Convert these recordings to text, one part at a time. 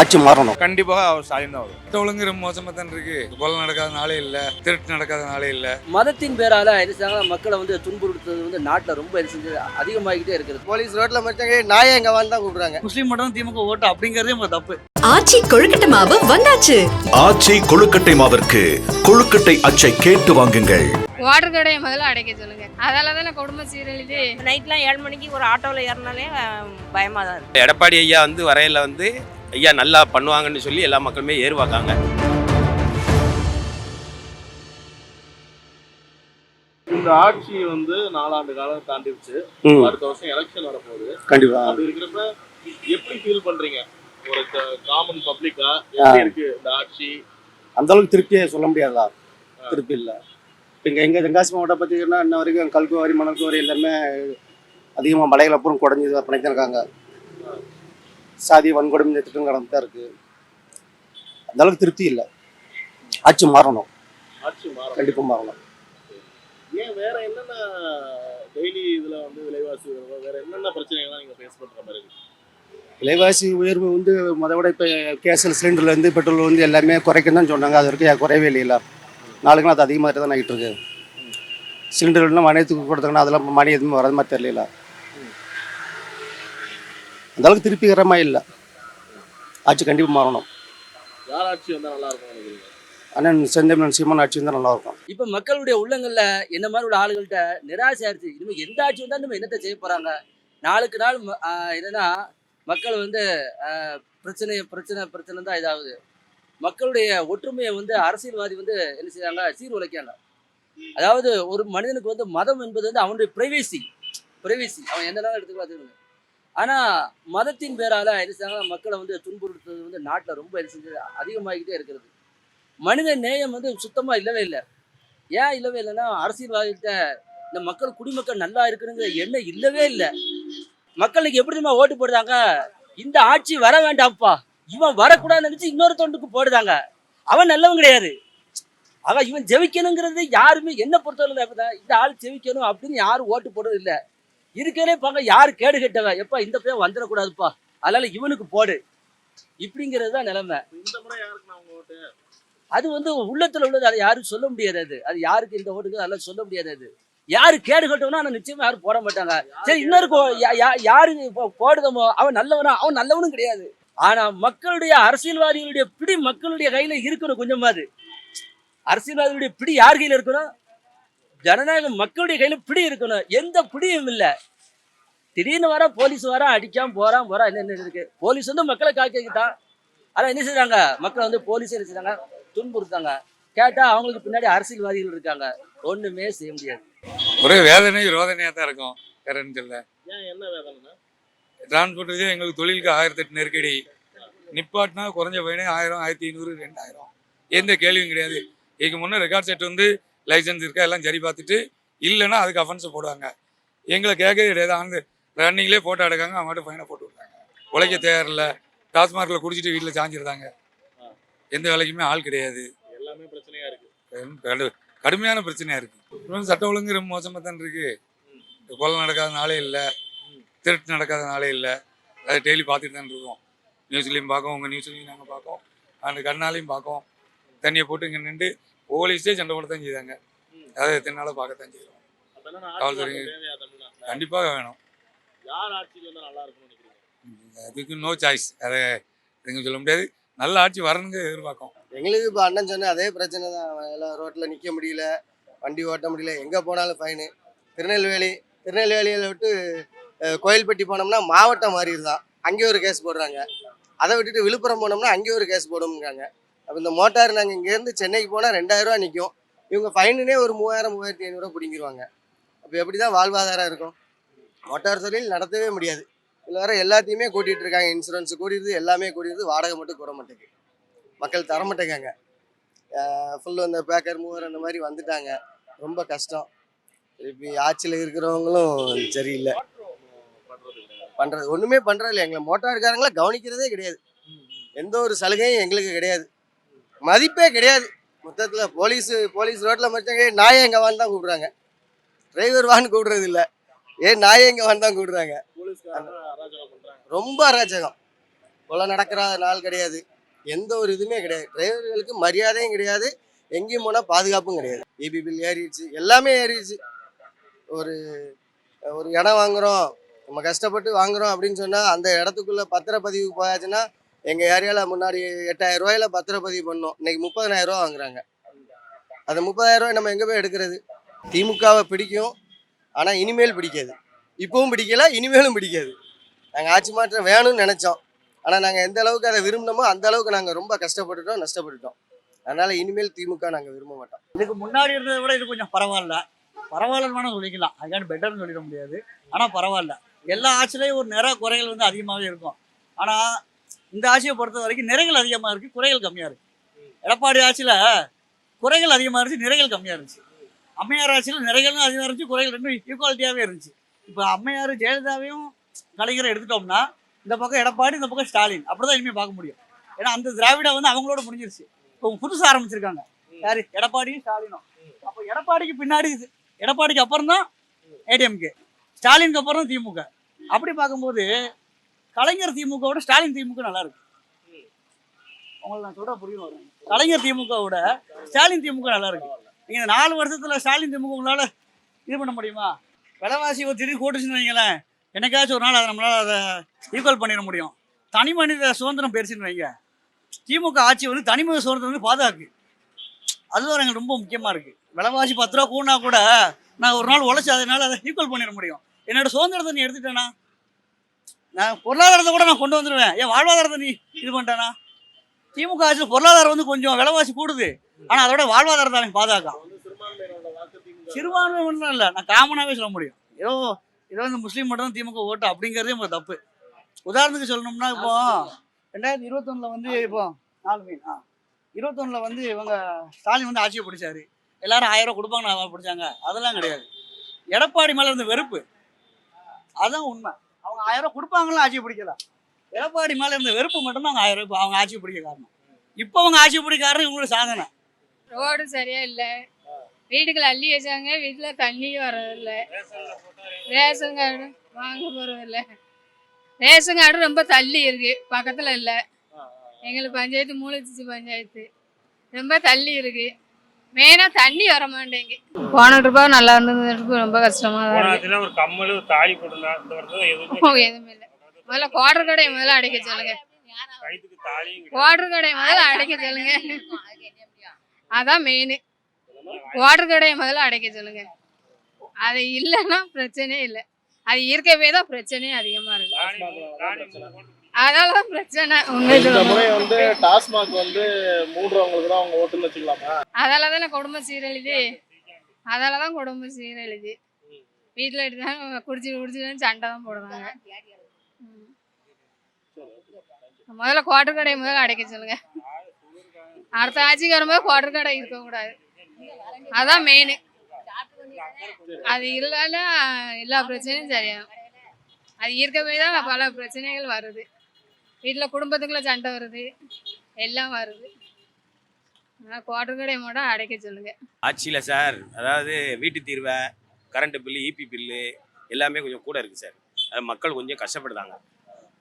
ஆட்சி மாறணும். கண்டிப்பாக அவர் ஸ்டாலின் தான் வரும். ஒழுங்கு ரொம்ப மோசமாக தான் இருக்கு. கொலை நடக்காத நாளே இல்லை. திருட்டு நடக்காத நாளே இல்லை. மதத்தின் பேரால என்ன மக்களை வந்து துன்புறுத்துறது வந்து நாட்டில் ரொம்ப என்ன செஞ்சு அதிகமாகிட்டே இருக்கிறது போலீஸ் ரோட்ல மறிச்சாங்க நாயை எங்க வந்து தான் கூப்பிடுறாங்க. முஸ்லீம் மட்டும் திமுக ஓட்டு அப்படிங்கிறதே நம்ம தப்பு. ஆச்சி கொழுக்கட்டை மாவு வந்தாச்சு. ஆச்சி கொழுக்கட்டை மாவிற்கு கொழுக்கட்டை அச்சை கேட்டு வாங்குங்கள். வாட்டர் கடையை முதல்ல அடைக்க சொல்லுங்க. அதால தானே குடும்பம் சீரழிது நைட்லாம் ஏழு மணிக்கு ஒரு ஆட்டோவில் ஏறினாலே பயமாக தான் இருக்கு. எடப்பாடி ஐயா வந்து வரையில வந்து ஐயா நல்லா பண்ணுவாங்கன்னு சொல்லி எல்லா மக்களுமே ஏறுவாக்காங்க. இந்த ஆட்சி வந்து நாலாண்டு காலம் தாண்டிடுச்சு அடுத்த வருஷம் எலெக்ஷன் வரப்போகுது. கண்டிப்பா. அப்படி இருக்கிறப்ப எப்படி ஃபீல் பண்றீங்க? ஒரு காமன் பப்ளிக்கா எப்படி இருக்கு இந்த ஆட்சி? அந்த அளவுக்கு திருப்தியே சொல்ல முடியாதா? திருப்தி இல்லை. இங்கே எங்கள் தென்காசி மாவட்டம் பார்த்தீங்கன்னா இன்ன வரைக்கும் கல்கு வரி மணக்கு வரி எல்லாமே அதிகமாக மலைகள் அப்புறம் குறைஞ்சி தான் இருக்காங்க. சாதி வன்கொடுமை திட்டம் கடந்து தான் இருக்குது அந்த அளவுக்கு திருப்தி இல்லை. ஆட்சி மாறணும். கண்டிப்பாக மாறணும். ஏன் வேற என்னென்ன டெய்லி இதுல வந்து விலைவாசி வேற என்னென்ன பிரச்சனைகள்லாம் நீங்க ஃபேஸ் பண்ற மாதிரி இருக்கு? விலைவாசி உயர்வு வந்து முத விட இப்போ கேஸில் சிலிண்டர்லேருந்து பெட்ரோல் வந்து எல்லாமே குறைக்கணும் தான் சொன்னாங்க அது வரைக்கும் குறையவே இல்லைல்ல நாளுக்கு நாள் அது அதிகமாக தான் ஆகிட்டு இருக்கு. சிலிண்டர்லாம் மணியத்துக்கு கொடுத்தாங்கன்னா அதெல்லாம் மணி எதுவுமே வரது மாதிரி தெரியல அந்த அளவுக்கு திருப்பிக்கிறமா இல்லை. ஆட்சி கண்டிப்பாக மாறணும். யார் ஆட்சி வந்தா நல்லா இருக்கும் அண்ணன் செந்தமிழன் சீமான் ஆட்சி வந்தால் நல்லாயிருக்கும் இப்போ மக்களுடைய உள்ளங்கள்ல என்ன மாதிரி உள்ள ஆளுகள்கிட்ட நிராசை ஆயிடுச்சு. இனிமேல் எந்த ஆட்சி வந்தாலும் நம்ம என்னத்தை செய்ய போறாங்க? நாளுக்கு நாள் என்னன்னா மக்கள் வந்து பிரச்சனை பிரச்சனை பிரச்சனை தான் இதாகுது. மக்களுடைய ஒற்றுமையை வந்து அரசியல்வாதி வந்து என்ன செய்றாங்க? சீர்குலைக்காங்க அதாவது ஒரு மனிதனுக்கு வந்து மதம் என்பது வந்து அவனுடைய பிரைவேசி பிரைவேசி அவன் எந்த நாளும் எடுத்துக்கலாம் ஆனால் மதத்தின் பேரால் என்ன மக்களை வந்து துன்புறுத்துறது வந்து நாட்டில் ரொம்ப எரிசஞ்சு அதிகமாகிக்கிட்டே அதிகமாகிட்டே இருக்கிறது. மனித நேயம் வந்து சுத்தமாக இல்லவே இல்லை. ஏன் இல்லவே இல்லைன்னா அரசியல்வாதிகிட்ட இந்த மக்கள் குடிமக்கள் நல்லா இருக்கணுங்கிற எண்ணம் இல்லவே இல்லை. மக்களுக்கு எப்படி தெரியுமா ஓட்டு போடுறாங்க? இந்த ஆட்சி வர வேண்டாம்ப்பா. இவன் வரக்கூடாதுன்னு நினச்சி இன்னொரு தொண்டுக்கு போடுறாங்க. அவன் நல்லவன் கிடையாது. அவன் இவன் ஜெயிக்கணுங்கிறது யாருமே என்ன பொறுத்தவரை இந்த ஆள் ஜெயிக்கணும் அப்படின்னு யாரும் ஓட்டு போடுறது இல்லை. இருக்கலே பாங்க யார் கேடு கெட்டவன் எப்பா இந்த பையன் வந்துடக்கூடாதுப்பா. அதனால இவனுக்கு போடு. இப்படிங்கிறது தான் நிலைமை. இந்த முறை யாருக்கு நான் உங்க ஓட்டு? அது வந்து உள்ளத்துல உள்ளது அதை யாரும் சொல்ல முடியாது அது. அது யாருக்கு இந்த ஓட்டுக்கு அதெல்லாம் சொல்ல முடியாது அது. யாரு கேடு கட்டவனா ஆனா நிச்சயமா யாரும் போட மாட்டாங்க. சரி இன்னொரு யாரு போடுதமோ அவன் நல்லவனா? அவன் நல்லவனும் கிடையாது. ஆனா மக்களுடைய அரசியல்வாதிகளுடைய பிடி மக்களுடைய கையில இருக்கணும் கொஞ்சமாவது. அரசியல்வாதிகளுடைய பிடி யார் கையில இருக்கணும்? ஜனநாயகம் மக்களுடைய கையில பிடி இருக்கணும். எந்த பிடியும் இல்ல. திடீர்னு வர போலீஸ் வர அடிக்காம போறான் போறான் என்ன இருக்கு? போலீஸ் வந்து மக்களை காக்கிக்கிட்டான் ஆனா என்ன செய்றாங்க? மக்களை வந்து போலீஸ் என்ன செய்றாங்க? துன்புறுத்தாங்க கேட்டா அவங்களுக்கு பின்னாடி அரசியல்வாதிகள் இருக்காங்க. ஒண்ணுமே செய்ய முடியாது. ஒரே வேதனை ரோதனையாக தான் இருக்கும். வேற ஏன் என்ன வேதனைன்னா டிரான்ஸ்போர்ட் எங்களுக்கு தொழிலுக்கு ஆயிரத்தெட்டு நெருக்கடி. நிப்பாட்டினா குறைஞ்ச பையனே ஆயிரம் ஆயிரத்தி ஐநூறு ரெண்டாயிரம். எந்த கேள்வியும் கிடையாது. இதுக்கு முன்னே ரெக்கார்ட் செட் வந்து லைசன்ஸ் இருக்கா எல்லாம் சரி பார்த்துட்டு இல்லைன்னா அதுக்கு அஃபென்ஸை போடுவாங்க. எங்களை கேட்கவே கிடையாது அந்த ரன்னிங்லேயே ஃபோட்டோ எடுக்காங்க அவங்க மட்டும் ஃபைனை போட்டு விட்றாங்க. உழைக்க தேவையில்ல டாஸ்மார்க்கில் குடிச்சிட்டு வீட்டில் சாஞ்சிருந்தாங்க. எந்த வேலைக்குமே ஆள் கிடையாது. எல்லாமே பிரச்சனையா இருக்கு. கடும்- கடு- கடுமையான பிரச்சனையா இருக்கு. இன்னும் சட்ட ஒழுங்கு ரொம்ப மோசமாக தான் இருக்கு. இந்த கொலை நடக்காத நாளே இல்லை. திருட்டு நடக்காத நாளே இல்லை. அதை டெய்லி பார்த்துட்டு தான் இருக்கோம். நியூஸ்லேயும் பார்க்கோம். உங்கள் நியூஸ்லையும் நாங்கள் பார்க்கோம். அந்த கண்ணாலையும் பார்க்கோம். தண்ணியை போட்டு இங்கே நின்று போலீஸே சண்டை போட தான் செய்தாங்க அதை எத்தனை நாளாக பார்க்கத்தான் செய்கிறோம் காவல்துறை. கண்டிப்பாக வேணும். யார் ஆட்சிக்கு வந்தா நல்லா இருக்கும்னு நினைக்கிறீங்க? அதுக்கு நோ சாய்ஸ் அதை எதுவும் சொல்ல முடியாது. நல்ல ஆட்சி வரணுங்க எதிர்பார்க்கோம். எங்களுக்கு இப்போ அண்ணன் சொன்ன அதே பிரச்சனை தான். எல்லாம் ரோட்டில் நிற்க முடியல வண்டி ஓட்ட முடியல எங்கே போனாலும் ஃபைனு திருநெல்வேலி திருநெல்வேலியில் விட்டு கோயில்பட்டி போனோம்னா மாவட்டம் மாறிடுதான். அங்கே ஒரு கேஸ் போடுறாங்க. அதை விட்டுட்டு விழுப்புரம் போனோம்னா அங்கே ஒரு கேஸ் போடுங்கிறாங்க அப்போ இந்த மோட்டார் நாங்கள் இங்கேருந்து சென்னைக்கு போனால் ரெண்டாயிரரூவா நிற்கும் இவங்க ஃபைனுனே ஒரு மூவாயிரம் மூவாயிரத்தி ஐநூறுரூவா பிடிங்கிருவாங்க. அப்போ எப்படி தான் வாழ்வாதாரம் இருக்கும்? மோட்டார் தொழில் நடத்தவே முடியாது. இதில் வர எல்லாத்தையுமே கூட்டிகிட்டு இருக்காங்க. இன்சூரன்ஸ் கூட்டிடுது எல்லாமே கூட்டிடுது வாடகை மட்டும் கூற மாட்டேங்குது. மக்கள் தர மாட்டேங்காங்க. ஃபுல்லு அந்த பேக்கர் மூவர் அந்த மாதிரி வந்துட்டாங்க. ரொம்ப கஷ்டம். திருப்பி ஆட்சியில் இருக்கிறவங்களும் சரியில்லை. பண்ணுறது ஒன்றுமே பண்ணுறது இல்லை எங்களை மோட்டார்காரங்கள கவனிக்கிறதே கிடையாது. எந்த ஒரு சலுகையும் எங்களுக்கு கிடையாது. மதிப்பே கிடையாது. மொத்தத்தில் போலீஸ் போலீஸ் ரோட்டில் மறிச்சாங்க நாயை எங்கே வான்னு தான் கூப்பிடுறாங்க. டிரைவர் வான்னு கூப்பிடுறது இல்லை ஏன் நாயை எங்கே வான்னு தான் கூப்பிடுறாங்க. ரொம்ப அராஜகம். கொலை நடக்கிற நாள் கிடையாது. எந்த ஒரு இதுவுமே கிடையாது. டிரைவர்களுக்கு மரியாதையும் கிடையாது. எங்கேயும் போனால் பாதுகாப்பும் கிடையாது. இபி பில் ஏறிடுச்சு. எல்லாமே ஏறிடுச்சு. ஒரு ஒரு இடம் வாங்குறோம். நம்ம கஷ்டப்பட்டு வாங்குறோம் அப்படின்னு சொன்னால் அந்த இடத்துக்குள்ள பத்திரப்பதிவு போயாச்சுன்னா எங்கள் ஏரியாவில் முன்னாடி எட்டாயிரம் ரூபாயில பத்திரப்பதிவு பண்ணோம். இன்னைக்கு முப்பதனாயிரம் ரூபா வாங்குறாங்க. அந்த முப்பதாயிரம் ரூபாய் நம்ம எங்கே போய் எடுக்கிறது? திமுகவை பிடிக்கும். ஆனால் இனிமேல் பிடிக்காது. இப்பவும் பிடிக்கல இனிமேலும் பிடிக்காது. நாங்கள் ஆட்சி மாற்றம் வேணும்னு நினச்சோம். ஆனால் நாங்கள் எந்த அளவுக்கு அதை விரும்பினோமோ அந்த அளவுக்கு நாங்கள் ரொம்ப கஷ்டப்பட்டுட்டோம் நஷ்டப்பட்டுட்டோம். அதனால இனிமேல் திமுக நாங்கள் விரும்ப மாட்டோம். இதுக்கு முன்னாடி இருந்ததை விட இது கொஞ்சம் பரவாயில்ல. பரவாயில்லன்னு வேணா சொல்லிக்கலாம். அதுக்கான பெட்டர்னு சொல்லிட முடியாது. ஆனால் பரவாயில்ல. எல்லா ஆட்சிலையும் ஒரு நிற குறைகள் வந்து அதிகமாகவே இருக்கும். ஆனால் இந்த ஆட்சியை பொறுத்த வரைக்கும் நிறைகள் அதிகமாக இருக்குது குறைகள் கம்மியாக இருக்குது எடப்பாடி ஆட்சியில் குறைகள் அதிகமாக இருந்துச்சு நிறைகள் கம்மியாக இருந்துச்சு. அம்மையார் ஆட்சியில் நிறைகளும் அதிகமாக இருந்துச்சு குறைகள் ரெண்டும் ஈக்குவாலிட்டியாகவே இருந்துச்சு. இப்போ அம்மையார் ஜெயலலிதாவையும் கலைஞரை எடுத்துட்டோம்னா இந்த பக்கம் எடப்பாடி இந்த பக்கம் ஸ்டாலின். அப்படி தான் இனிமேல் பார்க்க முடியும். ஏன்னா அந்த திராவிட வந்து அவங்களோட முடிஞ்சிருச்சு. இப்போ புதுசாக ஆரம்பிச்சிருக்காங்க. யாரு? எடப்பாடியும் ஸ்டாலினும். அப்போ எடப்பாடிக்கு பின்னாடி இது. எடப்பாடிக்கு அப்புறம் தான் ஏடிஎம்கே ஸ்டாலினுக்கு அப்புறம் தான் திமுக. அப்படி பார்க்கும்போது கலைஞர் திமுகவோட ஸ்டாலின் திமுக நல்லா இருக்கு. உங்களுக்கு நான் சொல்ற புரியும் கலைஞர் திமுகவோட ஸ்டாலின் திமுக நல்லா இருக்கு. நீங்க இந்த நாலு வருஷத்துல ஸ்டாலின் திமுக உங்களால இது பண்ண முடியுமா? விலைவாசி ஒரு திடீர் கூட்டுச்சுன்னு வைங்களேன் என்னைக்காச்சும் ஒரு நாள் அதை நம்மளால அதை ஈக்குவல் பண்ணிட முடியும். தனி மனித சுதந்திரம் பெருசுன்னு வைங்க. திமுக ஆட்சி வந்து தனி மனித சுதந்திரம் வந்து பாதுகாக்கு. அதுதான் எங்களுக்கு ரொம்ப முக்கியமாக இருக்குது விலைவாசி பத்து ரூபா கூடனா கூட நான் ஒரு நாள் உழைச்சி அதனால அதை ஈக்குவல் பண்ணிட முடியும். என்னோட சுதந்திரத்தை நீ எடுத்துட்டேன்னா நான் பொருளாதாரத்தை கூட நான் கொண்டு வந்துடுவேன். ஏன் வாழ்வாதாரத்தை நீ இது பண்ணிட்டேனா? திமுக ஆட்சியில் பொருளாதாரம் வந்து கொஞ்சம் விலைவாசி கூடுது. ஆனால் அதோட வாழ்வாதாரத்தை அவன் பாதுகாக்கான் சிறுபான்மை ஒன்றும் இல்லை. நான் காமனாகவே சொல்ல முடியும். ஏதோ ஏதோ இந்த முஸ்லீம் மட்டும் தான் திமுக ஓட்டு அப்படிங்கிறதே ஒரு தப்பு. உதாரணத்துக்கு சொல்லணும்னா இப்போ ரெண்டாயிரத்தி இருபத்தொன்னில் வந்து இப்போ நாலு மீன் ஆ. இருபத்தொன்னில் வந்து இவங்க ஸ்டாலின் வந்து ஆட்சியை பிடிச்சாரு. எல்லாரும் ஆயிரம் ரூபா கொடுப்பாங்க நான் பிடிச்சாங்க. அதெல்லாம் கிடையாது. எடப்பாடி மேலே இருந்த வெறுப்பு. அதான் உண்மை. அவங்க ஆயிரம் ரூபாய் கொடுப்பாங்களா ஆட்சி பிடிக்கல? எடப்பாடி மேலே இருந்த வெறுப்பு மட்டும்தான் அவங்க ஆயிரம் ரூபாய் அவங்க ஆட்சி பிடிக்க காரணம். இப்போ அவங்க ஆட்சி பிடிக்க காரணம் இவங்களுக்கு சாதனை. ரோடு சரியா இல்லை. வீட்டுக்குள்ள அள்ளி வச்சாங்க வீட்டில் தண்ணியும் வர்றதில்ல ரேஷன் கார்டு வாங்க போகிறதில்ல ரேஷன் கார்டு ரொம்ப தள்ளி இருக்கு பக்கத்தில் இல்லை. எங்களுக்கு பஞ்சாயத்து மூலச்சிச்சு பஞ்சாயத்து. ரொம்ப தள்ளி இருக்குது மெயினாக தண்ணி வர மாட்டேங்கு போன ரூபாய் நல்லா இருந்தது ரொம்ப கஷ்டமா தான் இருக்கு. ஒரு கம்மல் ஒரு தாலி போட்டுருந்தா இந்த வருஷம் எதுவுமே ஓ, எதுவுமே இல்லை. முதல்ல குவார்டர் கடையை முதல்ல அடைக்க சொல்லுங்க. கைத்துக்கு தாலியும் குவார்டர் கடையை முதல்ல அடைக்க சொல்லுங்க. அதான் மெயின் குவார்டர் கடையை முதல்ல அடைக்க சொல்லுங்க. அது இல்லைன்னா பிரச்சனையே இல்லை. அது இருக்கவே தான் பிரச்சனையே அதிகமா இருக்கு. அதனால தான் பிரச்சனை. உண்மை இந்த சொல்லணும். முறை வந்து டாஸ்மாக் வந்து மூடுறவங்களுக்கு தான் அவங்க ஓட்டுன்னு வச்சுக்கலாமா? அதால தானே குடும்பம் சீரழிது அதால தான் குடும்பம் சீரழிது வீட்டில் எடுத்தாங்க குடிச்சு குடிச்சு சண்டை தான் போடுறாங்க ம். முதல்ல குவார்டர் கடையை முதல்ல அடைக்க சொல்லுங்க. அடுத்த ஆட்சிக்கு வரும்போது குவார்டர் கடை இருக்கக்கூடாது. அதான் மெயின் அது இல்லைன்னா எல்லா பிரச்சனையும் சரியாகும். அது இருக்கவே தான் பல பிரச்சனைகள் வருது. வீட்டில் குடும்பத்துக்குள்ள சண்டை வருது. எல்லாம் வருது. ஆனால் குவார்டர் கடை மட்டும் அடைக்க சொல்லுங்க. ஆட்சியில் சார் அதாவது வீட்டு தீர்வை கரண்ட் பில்லு இபி பில்லு எல்லாமே கொஞ்சம் கூட இருக்குது சார். அது மக்கள் கொஞ்சம் கஷ்டப்படுதாங்க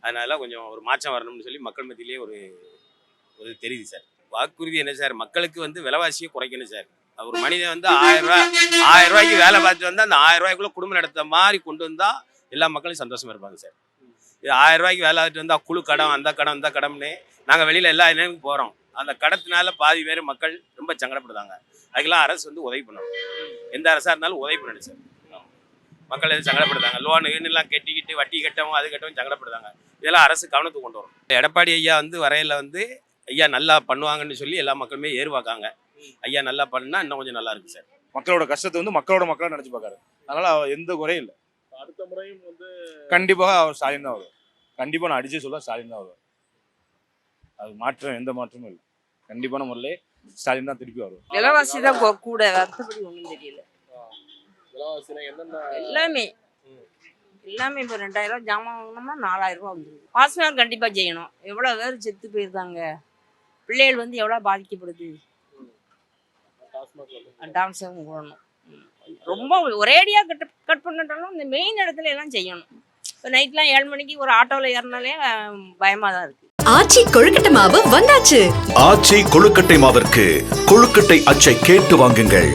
அதனால கொஞ்சம் ஒரு மாற்றம் வரணும்னு சொல்லி மக்கள் மத்தியிலேயே ஒரு ஒரு தெரியுது சார். வாக்குறுதி என்ன சார்? மக்களுக்கு வந்து விலைவாசியை குறைக்கணும் சார். ஒரு மனிதன் வந்து ஆயிரம் ரூபாய் ஆயிரம் ரூபாய்க்கு வேலை பார்த்து வந்தால் அந்த ஆயிரம் ரூபாய்க்குள்ள குடும்பம் நடத்த மாதிரி கொண்டு வந்தால் எல்லா மக்களும் சந்தோஷமா இருப்பாங்க சார். இது ஆயிரம் ரூபாய்க்கு வேலை பார்த்துட்டு வந்தால் குழு கடன் அந்த கடன் இந்த கடம்னு நாங்கள் வெளியில் எல்லா இடமும் போகிறோம் அந்த கடத்தினால பாதி பேர் மக்கள் ரொம்ப சங்கடப்படுதாங்க அதுக்கெல்லாம் அரசு வந்து உதவி பண்ணணும். எந்த அரசாக இருந்தாலும் உதவி பண்ணணும் சார். மக்கள் எதுவும் சங்கடப்படுதாங்க லோனு எல்லாம் கட்டிக்கிட்டு வட்டி கட்டவும் அது கட்டவும் சங்கடப்படுதாங்க இதெல்லாம் அரசு கவனத்துக்கு கொண்டு வரும் எடப்பாடி ஐயா வந்து வரையில வந்து ஐயா நல்லா பண்ணுவாங்கன்னு சொல்லி எல்லா மக்களுமே ஏறுவாக்காங்க ஐயா நல்லா பண்ணா இன்னும் கொஞ்சம் நல்லா இருக்கு சார். மக்களோட கஷ்டத்தை வந்து மக்களோட மக்களா நினைச்சு பார்க்காரு. அதனால அவர் எந்த குறையும் இல்லை. அடுத்த முறையும் வந்து கண்டிப்பாக அவர் ஸ்டாலின் தான் வருவார். கண்டிப்பா நான் அடிச்சே சொல்ல ஸ்டாலின் தான் வருவார். அது மாற்றம் எந்த மாற்றமும் இல்லை. கண்டிப்பான முறையிலே ஸ்டாலின் தான் திருப்பி வருவார். விலைவாசி தான் கூட மற்றபடி ஒன்றும் தெரியல. எல்லாமே. எல்லாமே இப்போ ரெண்டாயிரம் ரூபா ஜாமான் வாங்கினோம்னா நாலாயிரம் ரூபா வந்துருது பாஸ்மார் கண்டிப்பாக செய்யணும். எவ்வளோ பேர் செத்து போயிருக்காங்க. பிள்ளைகள் வந்து எவ்வளோ பாதிக்கப்படுது. டான்ஸும் போடணும். ரொம்ப ஒரேடியாக கட் கட் பண்ணிட்டாலும் இந்த மெயின் இடத்துல எல்லாம் செய்யணும். இப்போ நைட்லாம் ஏழு மணிக்கு ஒரு ஆட்டோவில் ஏறினாலே பயமாக தான் இருக்குது ஆச்சி கொழுக்கட்டை மாவு வந்தாச்சு. ஆச்சி கொழுக்கட்டை மாவிற்கு கொழுக்கட்டை அச்சை கேட்டு வாங்குங்கள்.